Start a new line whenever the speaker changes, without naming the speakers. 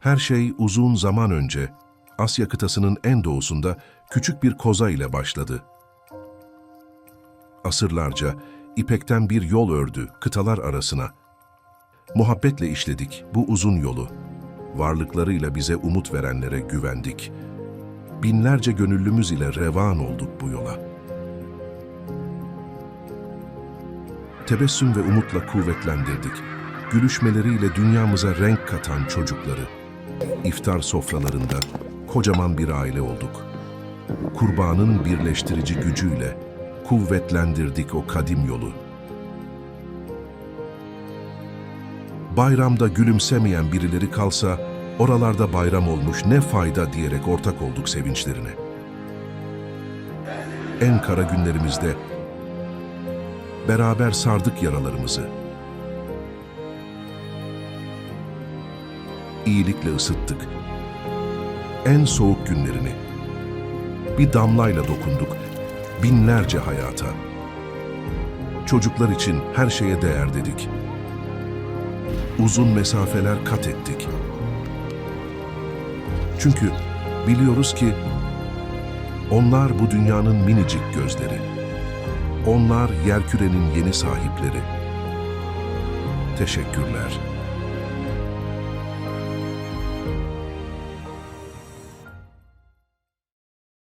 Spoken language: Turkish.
Her şey uzun zaman önce Asya kıtasının en doğusunda küçük bir koza ile başladı. Asırlarca ipekten bir yol ördü kıtalar arasına. Muhabbetle işledik bu uzun yolu. Varlıklarıyla bize umut verenlere güvendik. Binlerce gönüllümüz ile revan olduk bu yola. Tebessüm ve umutla kuvvetlendirdik. Gülüşmeleriyle dünyamıza renk katan çocukları. İftar sofralarında kocaman bir aile olduk. Kurbanın birleştirici gücüyle kuvvetlendirdik o kadim yolu. Bayramda gülümsemeyen birileri kalsa, oralarda bayram olmuş ne fayda diyerek ortak olduk sevinçlerine. En kara günlerimizde beraber sardık yaralarımızı. İyilikle ısıttık. En soğuk günlerini bir damlayla dokunduk binlerce hayata. Çocuklar için her şeye değer dedik. Uzun mesafeler kat ettik. Çünkü biliyoruz ki onlar bu dünyanın minicik gözleri. Onlar yerkürenin yeni sahipleri. Teşekkürler.